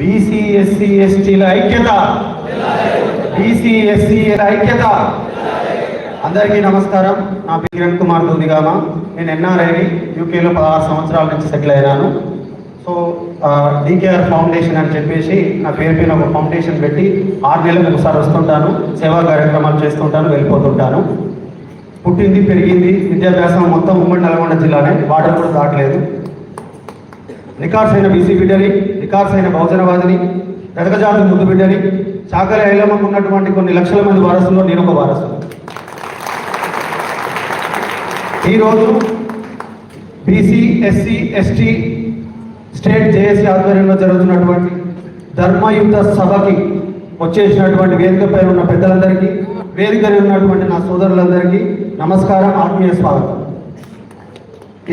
BC SC ఎస్టీల ఐక్యత. BC SC ఐక్యత. అందరికీ నమస్కారం. నా పేరు కిరణ్ కుమార్ దూదిగామ. నేను ఎన్ఆర్ఐని యూకేలో పదహారు సంవత్సరాల నుంచి సెటిల్ అయినాను. సో డీకేఆర్ ఫౌండేషన్ అని చెప్పేసి నా పేరు పైన ఒక ఫౌండేషన్ పెట్టి ఆరు నెలలకు ఒకసారి వస్తుంటాను. సేవా కార్యక్రమాలు చేస్తుంటాను వెళ్ళిపోతుంటాను. పుట్టింది పెరిగింది విద్యాభ్యాసం మొత్తం ఉమ్మడి నల్గొండ జిల్లానే. వాటర్ కూడా దాటలేదు. రికార్డ్స్ అయిన బీసీ బిడ్డని రికార్డ్స్ అయిన బహుజనవాదిని పెదకజాతి ముందు బిడ్డని చాకలి ఐలమ్మకు ఉన్నటువంటి కొన్ని లక్షల మంది వారసుల్లో నేను ఒక వారసు ఈరోజు BC SC ST state JAC ఆధ్వర్యంలో జరుగుతున్నటువంటి ధర్మయుక్త సభకి వచ్చేసినటువంటి వేదికపై ఉన్న పెద్దలందరికీ వేదికపై ఉన్నటువంటి నా సోదరులందరికీ నమస్కారం ఆత్మీయ స్వాగతం.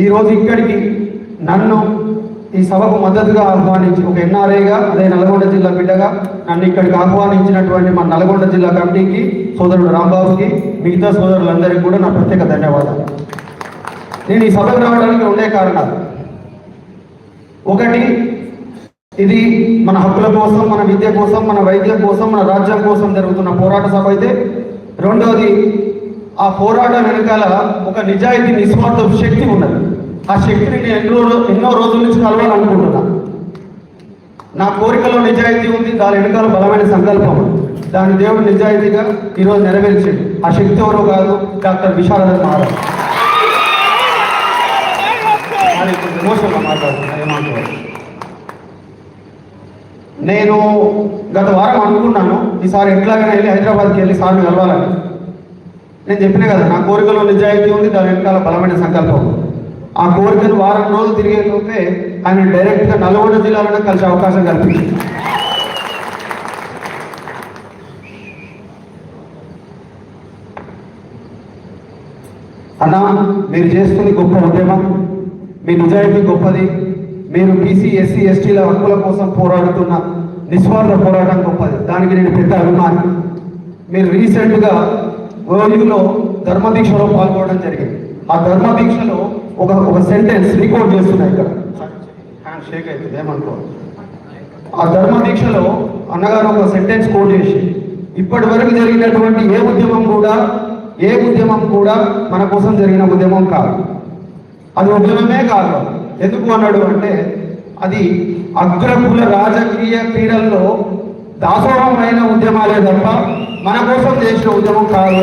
ఈరోజు ఇక్కడికి నన్ను ఈ సభకు మద్దతుగా ఆహ్వానించి ఒక ఎన్ఆర్ఐగా అదే నల్గొండ జిల్లా బిడ్డగా నన్ను ఇక్కడికి ఆహ్వానించినటువంటి మన నల్గొండ జిల్లా కమిటీకి సోదరుడు రాంబాబుకి మిగతా సోదరులందరికీ కూడా నా ప్రత్యేక ధన్యవాదాలు. నేను ఈ సభకు రావడానికి ఉండే కారణాలు. ఒకటి ఇది మన హక్కుల కోసం మన విద్య కోసం మన వైద్యం కోసం మన రాజ్యం కోసం జరుగుతున్న పోరాట సభ అయితే రెండవది ఆ పోరాటం వెనకాల ఒక నిజాయితీ నిస్వార్థ శక్తి ఉన్నది. ఆ శక్తిని నేను ఎన్నో ఎన్నో రోజుల నుంచి కలవాలనుకుంటున్నా. నా కోరికలో నిజాయితీ ఉంది దాని వెనుకాల బలమైన సంకల్పం దాని దేవుడు నిజాయితీగా ఈరోజు నెరవేర్చింది ఆ శక్తి ఎవరో కాదు డాక్టర్ విశారద మహారాజ్. కొంచెం ఎమోషన్గా మాట్లాడుతున్నారు నేను గత వారం అనుకున్నాను ఈసారి ఎట్లాగైనా వెళ్ళి హైదరాబాద్కి వెళ్ళి సార్ని కలవాలని. నేను చెప్పిన కదా నా కోరికలో నిజాయితీ ఉంది దాని వెనకాల బలమైన సంకల్పం ఆ కోరికను వారం రోజులు తిరిగేలోపే ఆయన డైరెక్ట్గా నల్గొండ జిల్లాలోనే కలిసే అవకాశం కల్పించింది. అన్నా మీరు చేస్తుంది గొప్ప ఉద్యమం. మీ నిజాయితీ గొప్పది. మీరు బీసీ ఎస్సీ ఎస్టీల హక్కుల కోసం పోరాడుతున్న నిస్వార్థ పోరాటం గొప్పది. దానికి నేను పెద్ద అభిమాని. మీరు రీసెంట్గా ఓయూలో ధర్మదీక్షలో పాల్గొనడం జరిగింది. ఆ ధర్మదీక్షలో ఒక ఒక సెంటెన్స్ రికార్డ్ చేస్తున్నాయి ఇక్కడ. హ్యాండ్ షేక్ అవుతుంది ఏమనుకో ఆ ధర్మదీక్షలో అన్నగారు ఒక సెంటెన్స్ కోట్ చేసి ఇప్పటి వరకు జరిగినటువంటి ఏ ఉద్యమం కూడా ఏ ఉద్యమం కూడా మన కోసం జరిగిన ఉద్యమం కాదు. అది ఉద్యమమే కాదు. ఎందుకు అన్నాడు అంటే అది అగ్రకుల రాజకీయ క్రీడల్లో దాసోహమైన ఉద్యమాలే తప్ప మన కోసం చేసిన ఉద్యమం కాదు.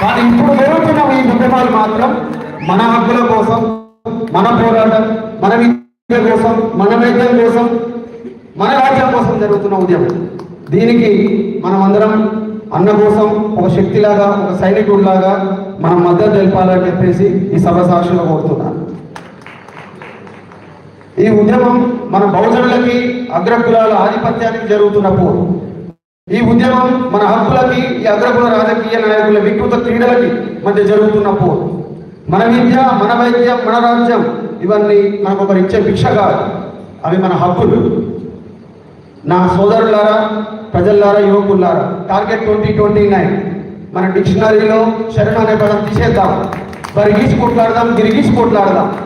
కానీ ఇప్పుడు జరుగుతున్న ఈ ఉద్యమాలు మాత్రం మన హక్కుల కోసం మన పోరాటం మన విద్య కోసం మన వైద్యం కోసం మన రాజ్యం కోసం జరుగుతున్న ఉద్యమం. దీనికి మనం అందరం అన్న కోసం ఒక శక్తిలాగా ఒక సైనికుడిలాగా మనం మద్దతు తెలపాలని చెప్పేసి ఈ సభ సాక్షిగా కోరుతున్నాను. ఈ ఉద్యమం మన బహుజనులకి అగ్రకులాల ఆధిపత్యానికి జరుగుతున్న ఈ ఉద్యమం మన హక్కులకి ఈ అగ్రకుల రాజకీయ నాయకుల వికృత క్రీడలకి మధ్య జరుగుతున్న మన విద్య మన వైద్యం మన రాజ్యం ఇవన్నీ మనకు ఒకరు ఇచ్చే భిక్ష కాదు. అవి మన హక్కులు. నా సోదరులారా ప్రజల్లారా యువకులారా టార్గెట్ ట్వంటీ ట్వంటీ నైన్. మన డిక్షనరీలో శరణ అనే పదం తీసేద్దాం. బరిగీసి కొట్లాడదాం గిరిగీసి కొట్లాడదాం.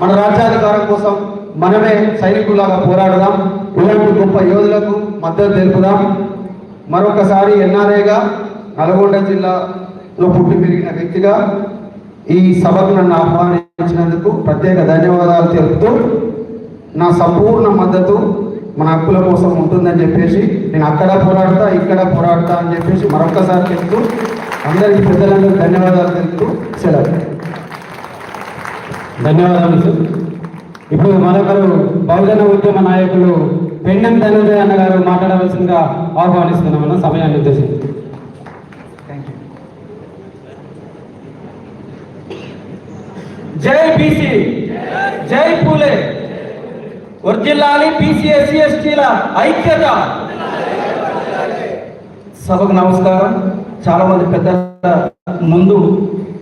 మన రాజ్యాధికారం కోసం మనమే సైనికులాగా పోరాడదాం. ఇలాంటి గొప్ప యోధులకు మద్దతు తెలుపుదాం. మరొకసారి ఎన్ఆర్ఏగా నల్గొండ జిల్లాలో పుట్టి పెరిగిన వ్యక్తిగా ఈ సభకు నన్ను ఆహ్వానించినందుకు ప్రత్యేక ధన్యవాదాలు తెలుపుతూ నా సంపూర్ణ మద్దతు మన హక్కుల కోసం ఉంటుందని చెప్పేసి నేను అక్కడ పోరాడతా ఇక్కడ పోరాడతా అని చెప్పేసి మరొకసారి చెప్తూ అందరికీ పెద్దలందరూ ధన్యవాదాలు తెలుపుతూ సెలవు. ధన్యవాదాలు సార్. ఇప్పుడు మరొకరు బహుజన ఉద్యమ నాయకులు పెండం ధనంజయ అన్న గారు మాట్లాడవలసిందిగా ఆహ్వానిస్తున్నామన్న సమయాన్ని ఉద్దేశించి జై బీసీ. జై పూలే. వర్జిల్లాలి బీసీ ఎస్సీ ఎస్టీల ఐక్యత. సభకు నమస్కారం. చాలా మంది పెద్ద ముందు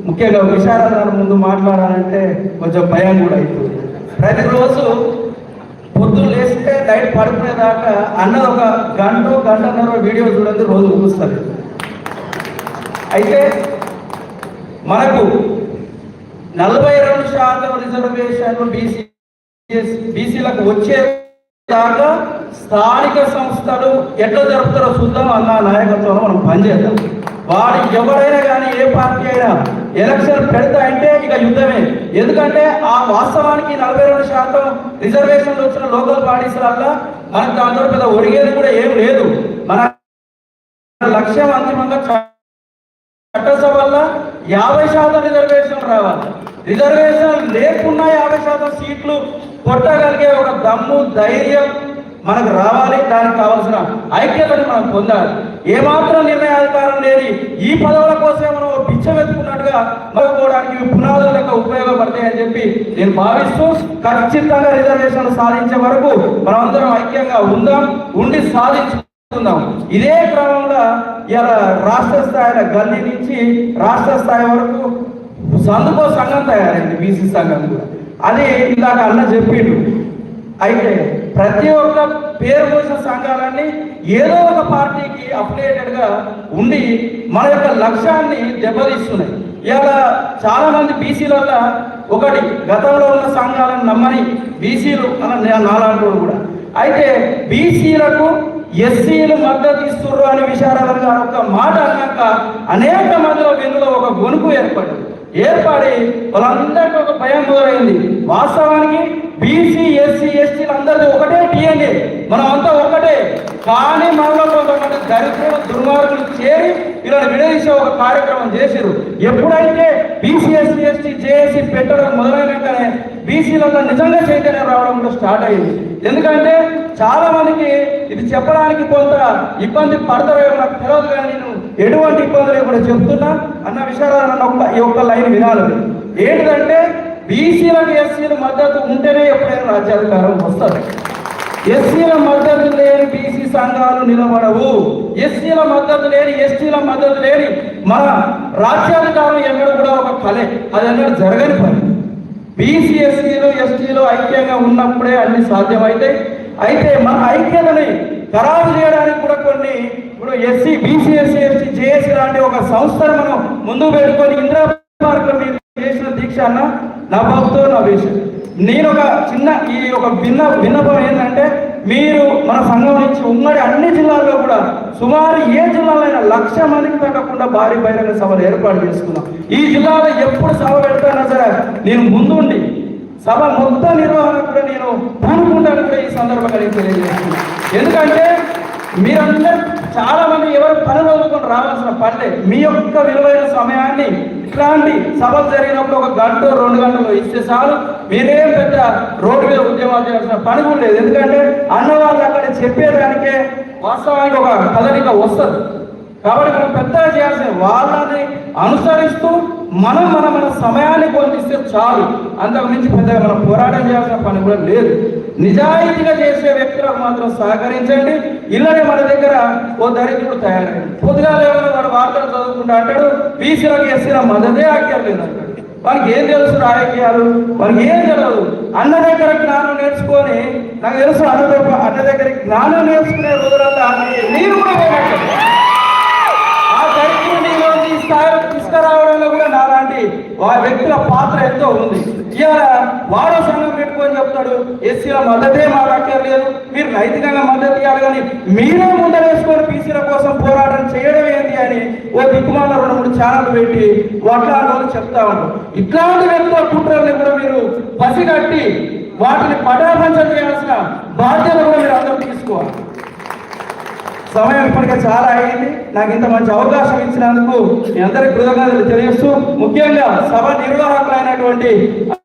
ముఖ్యంగా విశారద ముందు మాట్లాడాలంటే కొంచెం భయం కూడా అవుతుంది. ప్రతిరోజు పొద్దున్న లేస్తే నైట్ పడుకునేదాకా అన్న ఒక గంట గంటన్నర వీడియో చూడండి రోజు చూస్తారు. అయితే మనకు నలభై రెండు శాతం రిజర్వేషన్లు బీసీ బీసీలకు వచ్చే దాకా స్థానిక సంస్థలు ఎట్లా జరుపుతారో చూద్దాం అన్న నాయకత్వంలో మనం పనిచేద్దాం. వాడు ఎవరైనా కానీ ఏ పార్టీ అయినా ఎలక్షన్ పెడతా అంటే ఇక యుద్ధమే. ఎందుకంటే ఆ వాస్తవానికి నలభై రెండు శాతం రిజర్వేషన్లు వచ్చిన లోకల్ బాడీస్ వల్ల మనకు దాంట్లో పెద్ద ఒరిగేది కూడా ఏం లేదు. మన లక్ష్యం అంతిమంగా చ- చట్టసభల్ల యాభై శాతం రిజర్వేషన్ రావాలి. రిజర్వేషన్ లేకున్నా యాభై శాతం సీట్లు కొట్టగలిగే ఒక దమ్ము ధైర్యం మనకు రావాలి. దానికి కావాల్సిన ఐక్యతను మనం పొందాలి. ఏమాత్రం నిర్ణయాధికారం లేని ఈ పదవుల కోసమే మనం పిచ్చం ఎత్తుకున్నట్టుగా మరొకోవడానికి ఇవి పునాదులు లెక్క ఉపయోగపడతాయని చెప్పి నేను భావిస్తూ ఖచ్చితంగా రిజర్వేషన్ సాధించే వరకు మనమందరం ఐక్యంగా ఉందాం ఉండి సాధించుకుందాం. ఇదే క్రమంలో ఇలా రాష్ట్ర స్థాయిలో గల్లీ నుంచి రాష్ట్ర స్థాయి వరకు సందుకో సంఘం తయారైంది బీసీ సంఘం కూడా. అది ఇందాక అన్న చెప్పిండు. అయితే ప్రతి ఒక్క పేరు పోసిన సంఘాలన్నీ ఏదో ఒక పార్టీకి అఫిలియేటెడ్గా ఉండి మన యొక్క లక్ష్యాన్ని దెబ్బతీస్తున్నాయి. ఇలా చాలా మంది బీసీల ఒకటి గతంలో ఉన్న సంఘాలను నమ్మని బీసీలు అన్న నాలాంటి కూడా. అయితే బీసీలకు ఎస్సీలు మద్దతు ఇస్తుర్రు అని విశారదన్ గారు ఒక మాట అన్నాక అనేక మందిలో వెన్నులో ఒక గొనుకు ఏర్పడి ఏర్పడి వాళ్ళందరికీ ఒక భయం మొదలైంది. వాస్తవానికి బీసీ ఎస్సీ ఎస్టీలు అందరిది ఒకటే టీఎన్ఏ మనం అంతా ఒకటే. కానీ మనలో కొంతమంది దరిద్రులు దుర్మార్గులు చేరి ఇలా విడదీసే ఒక కార్యక్రమం చేశారు ఎప్పుడైతే బీసీ ఎస్సీ ఎస్టీ జేఏసీ పెట్టడం మొదలైనాకనే బీసీలలో నిజంగా చైతన్యం రావడం కూడా స్టార్ట్ అయింది. ఎందుకంటే చాలా మందికి ఇది చెప్పడానికి కొంత ఇబ్బంది పడతారో నాకు తెలియదు కానీ నేను ఎటువంటి ఇబ్బంది లేకుండా చెప్తున్నా. అన్న విషయాలు నన్ను ఈ ఒక్క లైన్ వినాలి. ఏంటంటే బీసీలకు ఎస్సీల మద్దతు ఉంటేనే ఎప్పుడైనా రాజ్యాధికారం వస్తుంది. ఎస్సీల మద్దతు లేని బీసీ సంఘాలు నిలబడవు. ఎస్సీల మద్దతు లేని ఎస్టీల మద్దతు లేని మన రాజ్యాధికారం ఎన్నడూ కూడా ఒక కలే. అది ఎన్నడూ జరగని పని. బీసీ ఎస్సీలు ఎస్టీలు ఐక్యంగా ఉన్నప్పుడే అన్ని సాధ్యమైతాయి. అయితే మన ఐక్యతని ఖరాబు చేయడానికి కూడా కొన్ని ఇప్పుడు SC BC SC ST JAC లాంటి ఒక సంస్థను మనం ముందు పెట్టుకొని ఇందిరా పార్క్ మీరు చేసిన దీక్ష అన్న నా బాబుతో నా విషయం నేను ఒక చిన్న ఈ ఒక భిన్న భిన్నపం ఏంటంటే మీరు మన సంఘం నుంచి ఉమ్మడి అన్ని జిల్లాల్లో కూడా సుమారు ఏ జిల్లాలైనా లక్ష మందికి తగ్గకుండా భారీ బహిరంగ సభలు ఏర్పాటు చేసుకున్నాం. ఈ జిల్లాలో ఎప్పుడు సభ పెడతానా సరే నేను ముందుండి సభ మొత్తం నిర్వహణ కూడా నేను పూనుకుంటాను కూడా ఈ సందర్భంగా నేను తెలియజేస్తున్నాను. ఎందుకంటే మీరందరూ చాలా మంది ఎవరు పని వదులుకొని రావాల్సిన పనిలే. మీ యొక్క విలువైన సమయాన్ని ఇట్లాంటి సభలు జరిగినప్పుడు ఒక గంట రెండు గంటలు ఇస్తే చాలు. మీరేం పెద్ద రోడ్డు మీద ఉద్యమాలు చేయాల్సిన పని కూడా లేదు. ఎందుకంటే అన్నవాళ్ళు అక్కడ చెప్పేదానికే వాస్తవానికి ఒక కదలిక వస్తుంది. కాబట్టి మనం పెద్దగా చేయాల్సిన వాళ్ళని అనుసరిస్తూ మనం మన మన సమయాన్ని పొందిస్తే చాలు. అంతకు మించి పెద్దగా మనం పోరాటం చేయాల్సిన పని కూడా లేదు. నిజాయితీగా చేసే వ్యక్తులకు మాత్రం సహకరించండి. ఇళ్ళనే మన దగ్గర ఓ దరిద్రుడు తయారైంది పొద్దుగా లేవని వాడు వార్తలు చదువుకుంటా అంటాడు బీసీలకు ఎస్సీల మద్దతే ఆఖ్యాలు లేదు అంటాడు. వానికి ఏం తెలుసు రాజకీయాలు? వానికి ఏం తెలియదు అన్న దగ్గర జ్ఞానం నేర్చుకొని నాకు తెలుసు అన్న అన్న దగ్గర జ్ఞానం నేర్చుకునే రోజులంతా నేను కూడా పోయినట్టు. ఆ దరిద్రుడు ఈరోజు స్థాయిలో తీసుకురావడంలో కూడా ఆ వ్యక్తుల పాత్ర ఎంతో ఉంది. ఇవాళ వాడో సంఘం పెట్టుకొని చెప్తాడు ఎస్సీల మద్దతే మాకు అక్కర్లేదు మీరు నైతికంగా మద్దతు ఇవ్వాలి కానీ మీరే ముందరేసుకొని బీసీల కోసం పోరాటం చేయడం ఏంటి అని ఓ దిక్కుమాల రెండు మూడు ఛానల్ పెట్టి వడ్లాలో చెప్తా ఉంటారు ఇట్లాంటి వ్యక్తుల కుట్రల్ని కూడా మీరు పసిగట్టి వాటిని పటాపంచం చేయాల్సిన బాధ్యత కూడా మీరు అందరూ తీసుకోవాలి. సమయం ఇప్పటికే చాలా అయింది. నాకు ఇంత మంచి అవకాశం ఇచ్చినందుకు మీ అందరికి కృతజ్ఞతలు తెలియజేస్తూ ముఖ్యంగా సభ నిర్వాహకులైనటువంటి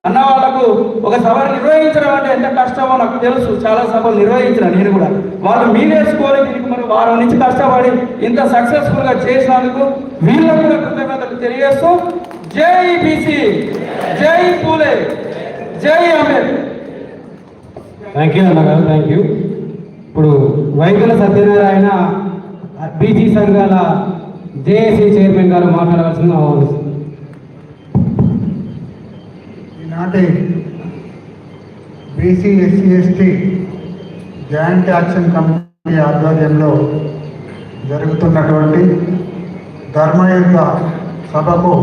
అన్న వాళ్ళకు ఒక సభ నిర్వహించడం అంటే ఎంత కష్టమో నాకు తెలుసు. చాలా సభలు నిర్వహించిన నేను కూడా. వాళ్ళు మీనేసుకొని దీనికి మరి వారం నుంచి కష్టపడి ఇంత సక్సెస్ఫుల్గా చేసినందుకు వీళ్ళకు కూడా కృతజ్ఞతలు తెలియజేస్తూ జై బీసీ జై పూలే జై అంబేద్కర్ థ్యాంక్ యూ అన్నగారు థ్యాంక్ యూ ఇప్పుడు వైద్యుల సత్యనారాయణ బీసీ సంఘాల జేఏసీ చైర్మన్ గారు మాట్లాడవలసిన ఆహ్వానిస్తుంది ఈనాటి BC SC ST joint action committee ఆధ్వర్యంలో జరుగుతున్నటువంటి ధర్మయుద్ధ సభకు